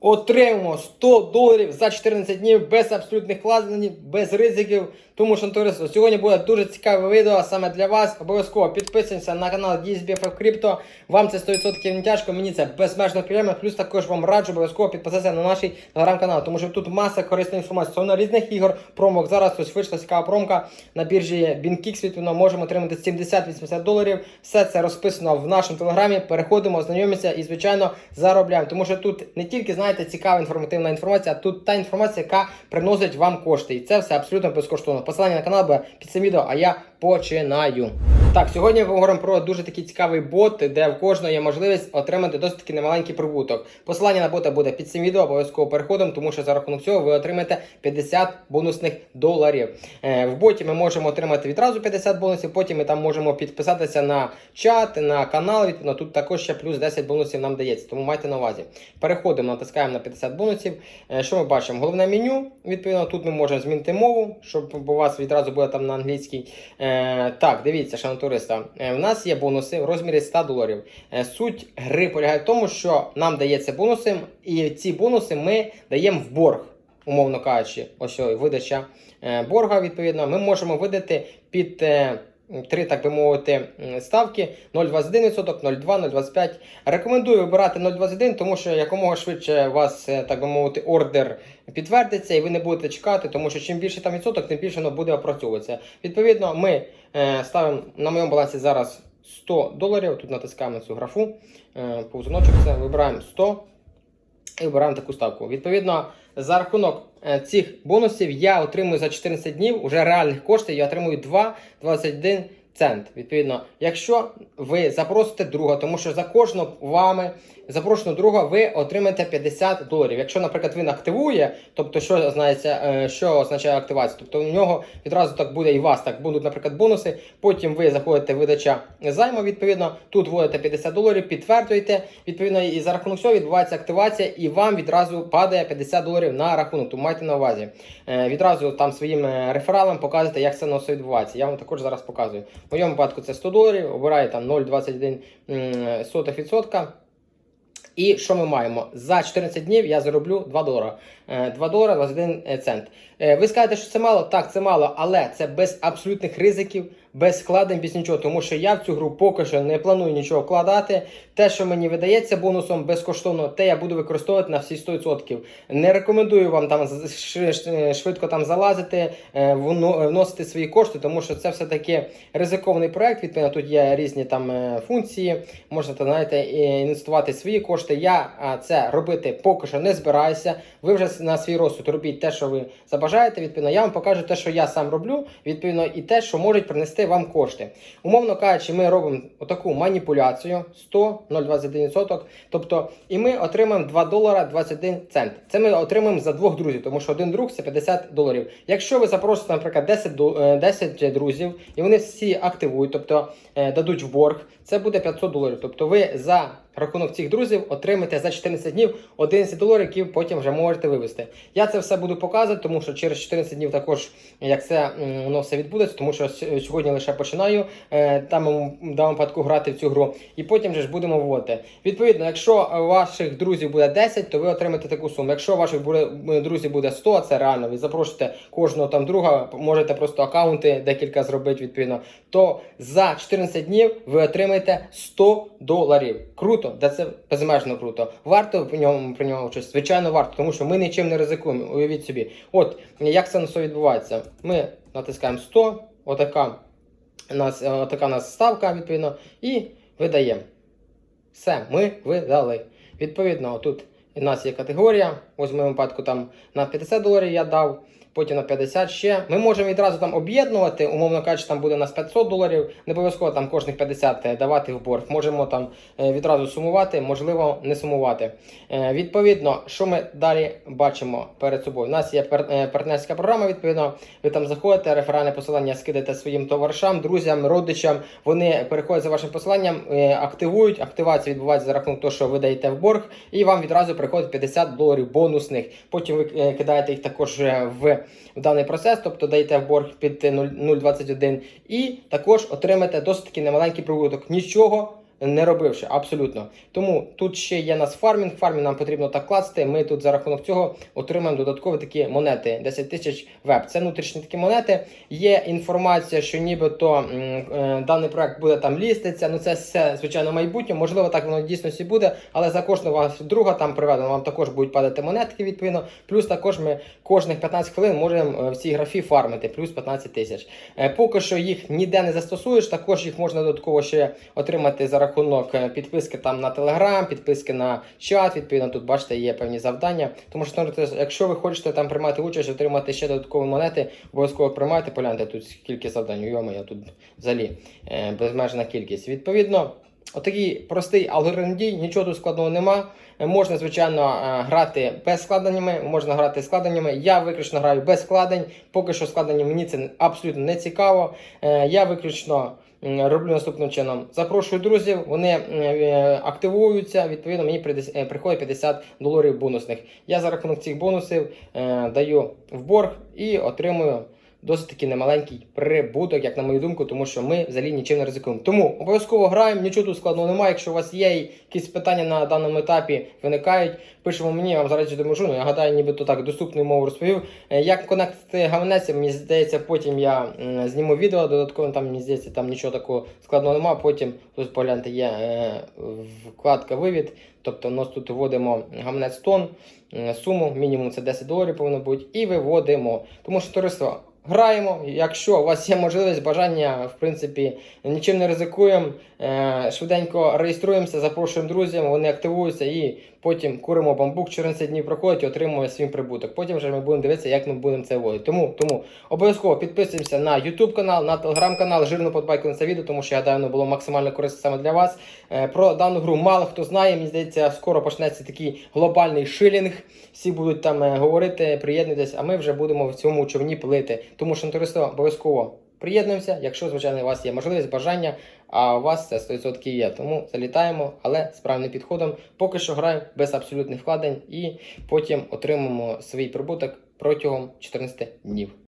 Отримуємо 100 доларів за 14 днів без абсолютних вкладень, без ризиків. Тому що товариство, сьогодні буде дуже цікаве відео саме для вас. Обов'язково підписуйтесь на канал DSBFF Crypto. Вам це 100% не тяжко, мені це безмежно приємно. Плюс також вам раджу обов'язково підписатися на наш телеграм-канал, тому що тут маса корисної інформації стосовно різних ігор, промок. Зараз ось вийшла цікава промка на біржі BinKix, відповідно, можемо отримати 70-80 доларів. Все це розписано в нашому телеграмі. Переходимо, знайомимося і, звичайно, заробляємо. Тому що тут не тільки, знаєте, цікава інформативна інформація, тут та інформація, яка приносить вам кошти. І це все абсолютно безкоштовно. Посилання на канал буде під цим відео, а я починаю. Так, сьогодні ми поговоримо про дуже такий цікавий бот, де в кожного є можливість отримати досить таки немаленький прибуток. Посилання на бота буде під цим відео, обов'язково переходимо, тому що за рахунок цього ви отримаєте 50 бонусних доларів. Е, в боті ми можемо отримати відразу 50 бонусів, потім ми там можемо підписатися на чат, на канал. Відповідно, тут також ще плюс 10 бонусів нам дається, тому майте на увазі. Переходимо, натискаємо на 50 бонусів. Е, що ми бачимо? Головне меню. Відповідно, тут ми можемо змінити мову, щоб у вас відразу було там на англійській. Е, так, дивіться, шановні туриста. Е, у нас є бонуси в розмірі 100 доларів. Е, суть гри полягає в тому, що нам дається бонуси, і ці бонуси ми даємо в борг, умовно кажучи, ось видача е, борга, відповідно, ми можемо видати під. Три, так би мовити, ставки 0,21%, 0,2, 0,25. Рекомендую вибирати 0,21, тому що якомога швидше у вас, е, так би мовити, ордер підтвердиться, і ви не будете чекати, тому що чим більше там відсоток, тим більше воно буде опрацьовуватися. Відповідно, ми е, ставимо на моєму балансі зараз 100 доларів. Тут натискаємо цю графу, е, повзуночок, це вибираємо 100 і вибираємо таку ставку. Відповідно, за рахунок цих бонусів я отримую за 14 днів уже реальних коштів, я отримую 2,21 цент. Відповідно, якщо ви запросите друга, тому що за кожного вами запрошеного друга ви отримаєте 50 доларів. Якщо, наприклад, він активує, тобто що означає, е, що означає активація? Тобто у нього відразу так буде і вас так будуть, наприклад, бонуси. Потім ви заходите видача займу, відповідно, тут вводите 50 доларів, підтверджуєте. Відповідно, і за рахунок цього відбувається активація, і вам відразу падає 50 доларів на рахунок. Тому майте на увазі. Е, Відразу там своїм е, рефералам показуєте, як це на все відбувається. Я вам також зараз показую. В моєму випадку це 100 доларів, обираю там 0,21 сотих відсотка. І що ми маємо? За 14 днів я зароблю 2 долара. Е, 2 долара 21 цент. Е, Ви скажете, що це мало? Так, це мало, але це без абсолютних ризиків, без складень, без нічого. Тому що я в цю гру поки що не планую нічого вкладати. Те, що мені видається бонусом безкоштовно, те я буду використовувати на всі 100%. Не рекомендую вам там швидко там залазити, е, вносити свої кошти, тому що це все-таки ризикований проект. Відповідно, тут є різні там е, функції. Можна там, знаєте, інвестувати свої кошти. Я це робити поки що не збираюся. Ви вже на свій розсуд робіть те, що ви забажаєте. Відповідно, я вам покажу те, що я сам роблю, відповідно, і те, що можуть принести вам кошти. Умовно кажучи, ми робимо отаку маніпуляцію 100 0,21%. Тобто, і ми отримаємо 2 долара 21 цент. Це ми отримаємо за двох друзів, тому що один друг це 50 доларів. Якщо ви запросите, наприклад, 10, е, 10 друзів, і вони всі активують, тобто е, дадуть в борг, це буде 500 доларів. Тобто ви за рахунок цих друзів отримаєте за 14 днів 11 доларів, які потім вже можете вивести. Я це все буду показувати, тому що через 14 днів також як це воно все відбудеться, тому що с- сьогодні лише починаю е, там в даному випадку грати в цю гру, і потім вже ж будемо вводити. Відповідно, якщо ваших друзів буде 10, то ви отримаєте таку суму. Якщо ваших буде, друзів буде 100, це реально, ви запрошуєте кожного там друга, можете просто акаунти декілька зробити відповідно, то за 14 днів ви отримаєте 100 доларів. Круто, де це безмежно круто. Варто в ньому при ньому участь? Звичайно, варто, тому що ми нічим не ризикуємо. Уявіть собі. От як це на все відбувається. Ми натискаємо 100, отака у нас, така отака у нас ставка, відповідно, і видаємо. Все, ми видали. Відповідно, тут у нас є категорія. Ось в моєму випадку там на 50 доларів я дав, потім на 50 ще. Ми можемо відразу там об'єднувати, умовно кажучи, там буде у нас 500 доларів. Не обов'язково там кожних 50 давати в борг. Можемо там е, відразу сумувати, можливо, не сумувати. Е, Відповідно, що ми далі бачимо перед собою? У нас є пар- е, партнерська програма, відповідно, ви там заходите, реферальне посилання скидаєте своїм товаришам, друзям, родичам. Вони переходять за вашим посиланням, е, активують. Активація відбувається за рахунок того, що ви даєте в борг, і вам відразу приходить 50 доларів бонусних. Потім ви е, кидаєте їх також е, в, в даний процес, тобто даєте в борг під е, 0 0,21 і також отримаєте досить таки немаленький прибуток. Нічого не робивши абсолютно. Тому тут ще є нас фармінг. Фармінг нам потрібно так класти. Ми тут за рахунок цього отримаємо додаткові такі монети 10 тисяч веб. Це внутрішні такі монети. Є інформація, що нібито е, даний проект буде там ліститься. Ну це все звичайно майбутнє. Можливо, так воно в дійсності буде, але за кожного вас друга там приведено, вам також будуть падати монетки відповідно. Плюс також ми кожних 15 хвилин можемо е, в цій графі фармити, плюс 15 тисяч. Е, Поки що їх ніде не застосуєш, також їх можна додатково ще отримати за рахунок е, підписки там на Телеграм, підписки на чат. Відповідно, тут бачите, є певні завдання. Тому що якщо ви хочете там приймати участь, отримати ще додаткові монети, обов'язково приймайте, погляньте тут скільки завдань. Йома, я тут взагалі е, безмежна кількість. Відповідно. Отакий простий алгоритм дій, нічого тут складного нема. Е, Можна, звичайно, грати без складеннями, можна грати складеннями. Я виключно граю без складень. Поки що складення мені це абсолютно не цікаво. Я виключно роблю наступним чином. Запрошую друзів, вони е, е, активуються. Відповідно, мені е, приходить 50 доларів бонусних. Я за рахунок цих бонусів даю в борг і отримую досить таки немаленький прибуток, як на мою думку, тому що ми взагалі нічим не ризикуємо. Тому обов'язково граємо, нічого тут складного немає. Якщо у вас є якісь питання на даному етапі, виникають, пишемо мені, я вам зараз допоможу. Ну, я гадаю, нібито так доступною мовою розповів. Е, Як конектити гаманець, мені здається, потім я зніму відео додатково, там мені здається, там нічого такого складного немає. Потім тут погляньте, є е, вкладка вивід. Тобто у нас тут вводимо гаманець тон, е, суму, мінімум це 10 доларів повинно бути, і виводимо. Тому що товариство, граємо. Якщо у вас є можливість, бажання, в принципі, нічим не ризикуємо, е, швиденько реєструємося, запрошуємо друзів, вони активуються і потім куримо бамбук, 14 днів проходить отримуємо свій прибуток. Потім вже ми будемо дивитися, як ми будемо це вводити. Тому, тому обов'язково підписуємося на YouTube канал, на Telegram канал, жирну подбайку на це відео, тому що я гадаю, воно було максимально корисно саме для вас. Е, Про дану гру мало хто знає. Мені здається, скоро почнеться такий глобальний шилінг. Всі будуть там е, говорити, приєднуйтесь, а ми вже будемо в цьому човні плити. Тому що туристи обов'язково приєднуємося, якщо, звичайно, у вас є можливість, бажання, а у вас це 100% є. Тому залітаємо, але з правильним підходом. Поки що граю без абсолютних вкладень і потім отримаємо свій прибуток протягом 14 днів.